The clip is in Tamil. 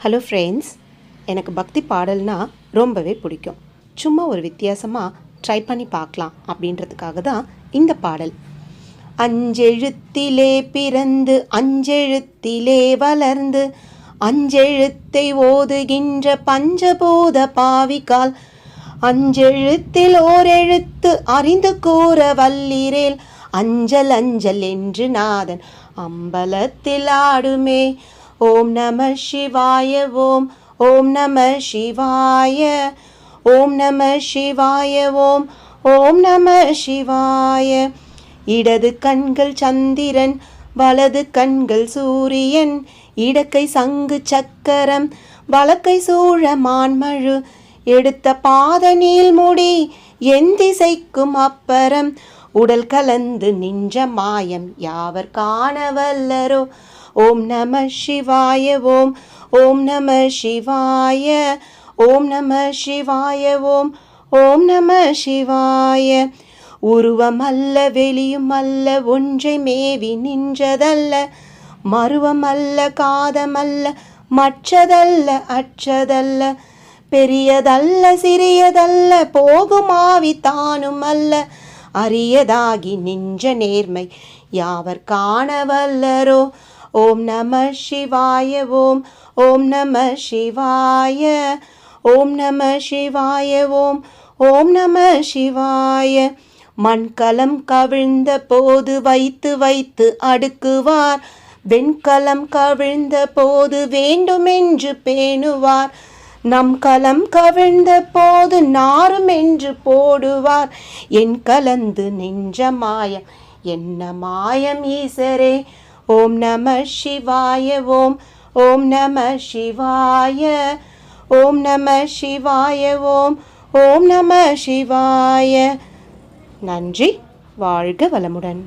ஹலோ ஃப்ரெண்ட்ஸ் எனக்கு பக்தி பாடல்னால் ரொம்பவே பிடிக்கும். சும்மா ஒரு வித்தியாசமாக ட்ரை பண்ணி பார்க்கலாம் அப்படின்றதுக்காக தான் இந்த பாடல். அஞ்செழுத்திலே பிறந்து அஞ்செழுத்திலே வளர்ந்து அஞ்செழுத்தை ஓதுகின்ற பஞ்சபூத பாவிக்கால் அஞ்செழுத்தில் ஓரெழுத்து அறிந்து கூற வல்லிரேல் அஞ்சல் அஞ்சல் என்று நாதன் அம்பலத்தில் ஆடுமே ஓம் நம சிவாய ஓம் ஓம் நம சிவாய ஓம் நம சிவாய ஓம் ஓம் நம சிவாய. இடது கண்கள் சந்திரன் வலது கண்கள் சூரியன் இடக்கை சங்கு சக்கரம் வலக்கை சூழ மான்மழு எடுத்த பாத நீள்முடி என் திசைக்கும் அப்பறம் உடல் கலந்து நின்ற மாயம் யாவர் காண வல்லரோ? ஓம் நம சிவாய ஓம் ஓம் நம சிவாய ஓம் நம சிவாய ஓம் ஓம் நம சிவாய. உருவம் அல்ல வெளியும் அல்ல ஒன்றை மேவி நின்றதல்ல. மருவம் அல்ல காதமல்ல மற்றதல்ல அற்றதல்ல. பெரியதல்ல சிறியதல்ல போகுமாவி தானும் அல்ல. அரியதாகி நின்ற நேர்மை யாவர் காணவல்லரோ? ஓம் நம சிவாய ஓம் ஓம் நம சிவாய ஓம் நம சிவாய ஓம் ஓம் நம சிவாய. மண்கலம் கவிழ்ந்த போது வைத்து வைத்து அடுக்குவார். வெண்கலம் கவிழ்ந்த போது வேண்டுமென்று பேணுவார். நம் கலம் கவிழ்ந்த போது நாரும் என்று போடுவார். என் கலந்து நெஞ்ச மாயம் என்ன மாயம் ஈசரே? ஓம் நம சிவாய ஓம் ஓம் நம சிவாய ஓம் நம சிவாய ஓம் ஓம் நம சிவாய. நன்றி வாழ்க வளமுடன்.